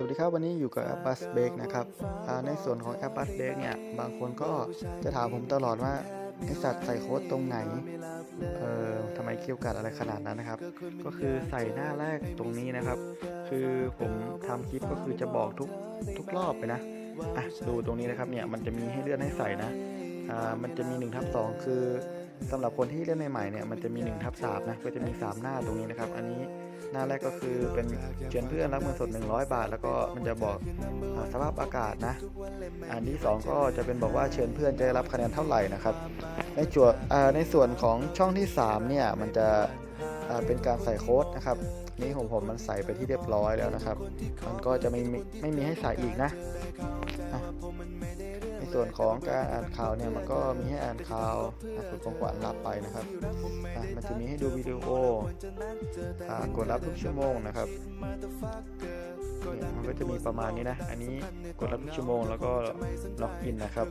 สวัสดีครับวันนี้อยู่กับ Airbus Bake นะครับในส่วนของ Airbus Bake เนี่ย บางคนก็จะถามผมตลอดว่าไอสัตว์ใส่โค้ดตรงไหน เออทำไมเกี่ยวกัดอะไรขนาดนั้นนะครับ ก็คือใส่หน้าแรกตรงนี้นะครับ คือผมทำคลิปก็คือจะบอกทุกทุกรอบไปนะอะดูตรงนี้นะครับเนี่ยมันจะมีให้เลื่อนให้ใส่นะอ่ามันจะมี1ทับ2คือสำหรับคนที่เล่นใหม่ๆเนี่ยมันจะมี1ทับ3นะก็จะมี 3 หน้าตรงนี้นะครับ อันนี้ หน้าแรกก็คือเป็นเชิญเพื่อนรับเงินสด 100 บาท แล้วก็มันจะบอกอสภาพอากาศนะ อันที่ 2 ก็จะเป็นบอกว่าเชิญเพื่อนจะได้รับคะแนนเท่าไหร่นะครับ ในจวอ่าในส่วนของช่องที่3เนี่ยมันจะเป็นการใส่โค้ดนะครับนี่ของผมมันใส่ไปที่เรียบร้อยแล้วนะครับ มันก็จะไม่มีไม่มีให้ใส่อีกนะ ส่วนของการอ่านข่าวเนี่ยมันก็มีให้อ่านข่าวอะคุณกงกวานรับไปนะครับมันจะมีให้ดูวิดีโอกดรับทุกชั่วโมงนะครับมันก็จะมีประมาณนี้นะ อันนี้กดรับทุกชั่วโมงแล้วก็ล็อกอินนะครับ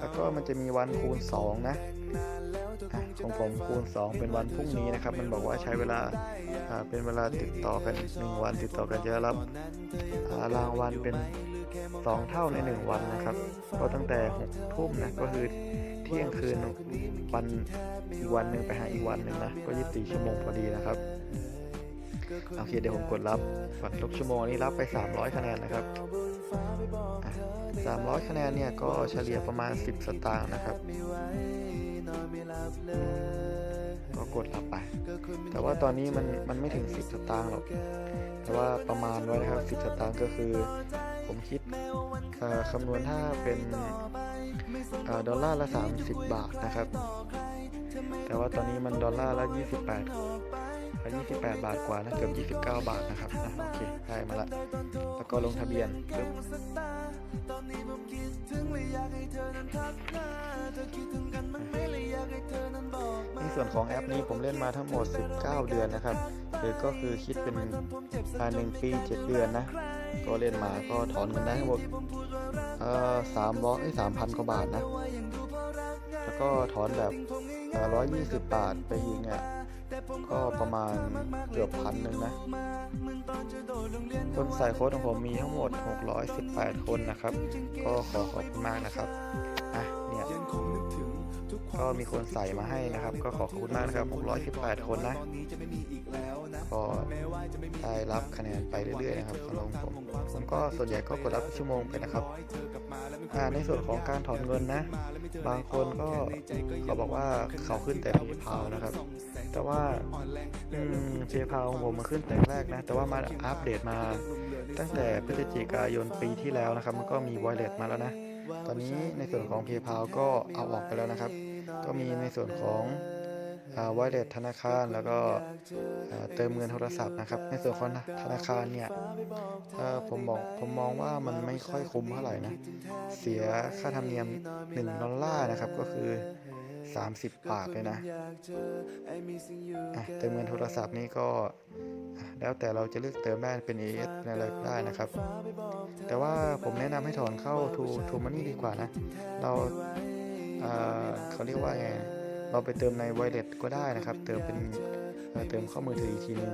แล้วก็มันจะมีวันคูณ 2 นะอะของผมคูณ 2 เป็นวันพรุ่งนี้นะครับ มันบอกว่าใช้เวลาเป็นเวลาติดต่อกัน 1 วันติดต่อกันจะรับรางวัลเป็น 2 เท่าใน 1 วันนะครับ ก็ตั้งแต่6ทุ่มนะก็คือเที่ยงคืนวันอีกวันหนึ่งไปหาอีกวันหนึ่งนะก็24ชั่วโมงพอดีนะครับโอเคเดี๋ยวผมกดรับฝันทุกชั่วโมงนี้รับไป 300 คะแนนนะครับ 300 คะแนนเนี่ยก็เฉลี่ยประมาณ 10 สตางค์นะครับ ก็กดรับไป แต่ว่าตอนนี้มันมันไม่ถึง 10 สตางค์หรอก แต่ว่าประมาณไว้นะครับ 10 สตางค์ก็คือ ผมคิดเอ่อคำนวณถ้าเป็นเอ่อดอลลาร์ละ 30 บาทนะครับ แต่ว่าตอนนี้มันดอลลาร์ละ 28เอ่อ28 บาทกว่านะเกือบ29 บาทนะครับอะโอเคได้มาละ แล้วก็ลงทะเบียนปึ๊บในส่วนของแอปนี้ผมเล่นมาทั้งหมด 19 เดือนนะครับ หรือก็คือคิดเป็นอ่าหนึ่งปี 7 เดือนนะ ก็เล่นมาก็ถอนเงินได้ทั้งหมดเอ่อสามร้อยสามพันกว่าบาทนะ แล้วก็ถอนแบบร้อยยี่สิบบาทไปอีกเนี่ยก็ประมาณเกือบพันหนึ่งนะ คนใส่โค้ดของผมมีทั้งหมด 618 คนนะครับ ก็ขอขอบคุณมากนะครับ อะ เนี่ย ก็มีคนใส่มาให้นะครับ ก็ขอขอบคุณมากนะครับ 618 คนนะ ก็ได้รับคะแนนไปเรื่อยๆนะครับสำหรับผมผมก็ส่วนใหญ่ก็กดรับชั่วโมงไปนะครับในส่วนของการถอนเงินนะ บางคนก็เขาบอกว่าเขาขึ้นแต่ PayPal นะครับ แต่ว่าอืม PayPal ของผมมาขึ้นแต่แรกนะ แต่ว่ามาอัปเดตมา ตั้งแต่พฤศจิกายนปีที่แล้วนะครับ มันก็มี Wallet มาแล้วนะ ตอนนี้ในส่วนของ PayPal ก็เอาออกไปแล้วนะครับ ก็มีในส่วนของ อ่า Wallet ธนาคารแล้วก็เติมเงินโทรศัพท์นะครับ ในส่วนของธนาคารเนี่ยเอ่อผมบอกผมมองว่ามันไม่ค่อยคุ้มเท่าไหร่นะ เสียค่าธรรมเนียม 1 ดอลลาร์นะครับก็คือ 30 บาทเลยนะะเติมเงินโทรศัพท์นี่ก็แล้วแต่เราจะเลือกเติมได้เป็น AS เป็นอะไรได้นะครับ แต่ว่าผมแนะนำให้ถอนเข้า To To Money ดีกว่านะ เราเออเขาเรียกว่าไง เราไปเติมในไวเลสก็ได้นะครับ เติมเป็นเติมเข้ามือถืออีกทีนึง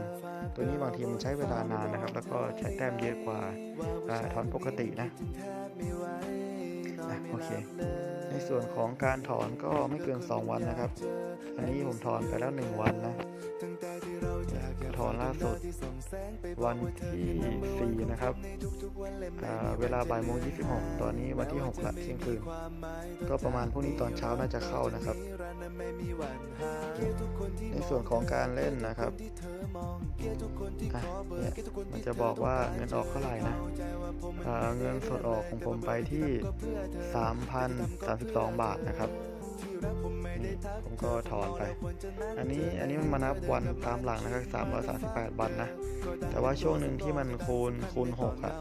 ตัวนี้บางทีมันใช้เวลานานนะครับ แล้วก็ใช้แต้มเยอะกว่าอถอนปกตินะอะโอเค ในส่วนของการถอนก็ไม่เกิน 2 วันนะครับ อันนี้ผมถอนไปแล้ว 1 วันนะ ถอล่าสุด วันที่ 4 นะครับ เวลาบ่ายโมง26 ตอนนี้วันที่ 6 ละเที่ยงคืน ก็ประมาณพรุ่งนี้ตอนเช้าน่าจะเข้านะครับ ในส่วนของการเล่นนะครับเนี่ยมันจะบอกว่าเงินออกเท่าไหร่นะเงินสดออกของผมไปที่ 3,032 บาทนะครับ ผมก็ถอนไป อันนี้อันนี้มันมานับวันตามหลังนะครับ338วันนะ แต่ว่าช่วงหนึ่งที่มันคูณคูณ6อะ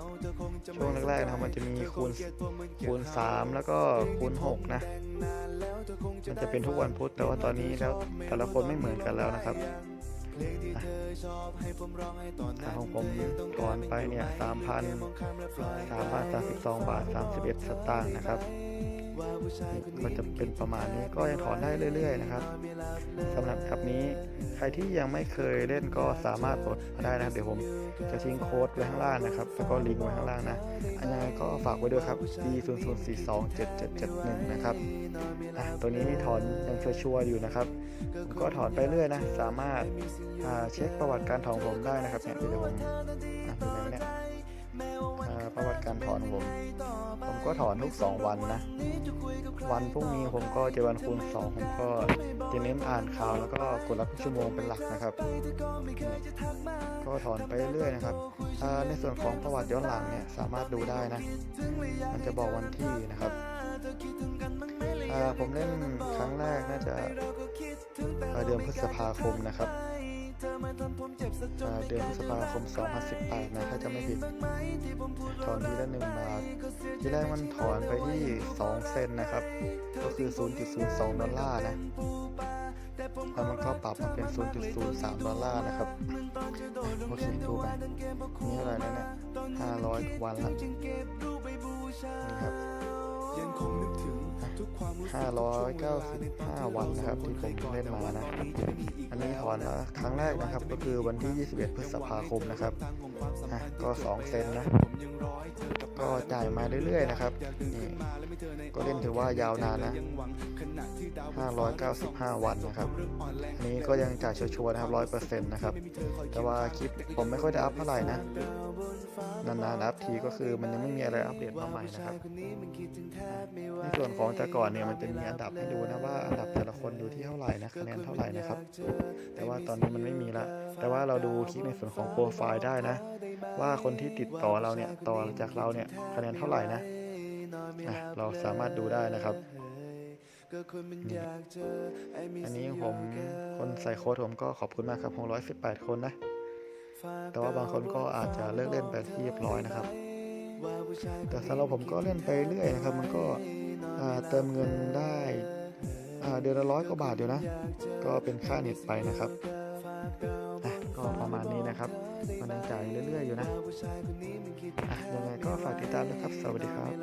ช่วงแรกๆนะมันจะมีคูณคูณ3แล้วก็คูณ6นะ มันจะเป็นทุกวันพุธแต่ว่าตอนนี้แล้วแต่ละคนไม่เหมือนกันแล้วนะครับอะของผมถอนไปเนี่ย3,000 3,032บาท31สตางค์นะครับ ก็จะเป็นประมาณนี้ก็ยังถอนได้เรื่อย ๆ นะครับสำหรับแอปนี้ใครที่ยังไม่เคยเล่นก็สามารถโหลดมาได้นะครับเดี๋ยวผมจะทิ้งโค้ดไว้ข้างล่างนะครับแล้วก็ลิงก์ไว้ข้างล่างนะอันยังไงก็ฝากไว้ด้วยครับ D 0 0 4 2 7 7 7 1นะครับอะตัวนี้ที่ถอนยังชัวร์อยู่นะครับผมก็ถอนไปเรื่อยนะ สามารถเช็คประวัติการถอนผมได้นะครับเนี่ยเดี๋ยวผมอะดูไหนวะเนี่ยประวัติการถอนผม ก็ถอนทุก 2 วันนะ วันพรุ่งนี้ผมก็จะวันคูณ2ผมก็จะเน้นอ่านข่าวแล้วก็กดรับทุกชั่วโมงเป็นหลักนะครับ ก็ถอนไปเรื่อยนะครับ ในส่วนของประวัติย้อนหลังเนี่ยสามารถดูได้นะ มันจะบอกวันที่นะครับ ผมเล่นครั้งแรกน่าจะเดือนพฤษภาคมนะครับ เดือนพฤษภาคม 2018 นะถ้าจะไม่ผิด ถอนทีละหนึ่งบาท ที่แรกมันถอนไปที่ 2 เซนนะครับ ก็คือ 0.02 ดอลลาร์นะ แล้วมันก็ปรับมาเป็น 0.03 ดอลลาร์นะครับ โอเคดูไปนี่เท่าไร่แล้วเนี่ย500กว่าวันละนี่ครับ595 วันนะครับที่ผมเล่นมานะ อันนี้ถอนมาครั้งแรกนะครับ ก็คือวันที่ 21 พฤษภาคมนะครับอะก็ 2 เซนนะ ก็จ่ายมาเรื่อยๆนะครับนี่ก็เล่นถือว่ายาวนานนะ 595 วันนะครับอันนี้ก็ยังจ่ายชัวร์ๆนะครับ 100%นะครับ แต่ว่าคลิปผมไม่ค่อยได้อัพเท่าไหร่นะนานๆอัพทีก็คือมันยังไม่มีอะไรอัปเดตมาใหม่นะครับในส่วนของแต่ก่อนเนี่ยมันจะมีอันดับให้ดูนะว่าอันดับแต่ ละคนอยู่ที่เท่าไหร่นะคะแนนเท่าไหร่นะครับ แต่ว่าตอนนี้มันไม่มีละแต่ว่าเราดูคลิกในส่วนของโปรไฟล์ได้นะ ว่าคนที่ติดต่อเราเนี่ยต่อจากเราเนี่ยคะแนนเท่าไหร่นะอะเราสามารถดูได้นะครับนี่อันนี้ผมคนใส่โค้ดผมก็ขอบคุณมากครับผม118 คนนะ แต่ว่าบางคนก็อาจจะเลิกเล่นไปที่เรียบร้อยนะครับ แต่สำหรับผมก็เล่นไปเรื่อยนะครับ มันก็อ่าเติมเงินได้อ่า เดือนละร้อยกว่าบาทอยู่นะ ก็เป็นค่าเน็ตไปนะครับอะก็ประมาณนี้นะครับมันยังจ่ายเรื่อยๆอยู่นะะยังไงก็ฝากติดตามนะครับ สวัสดีครับ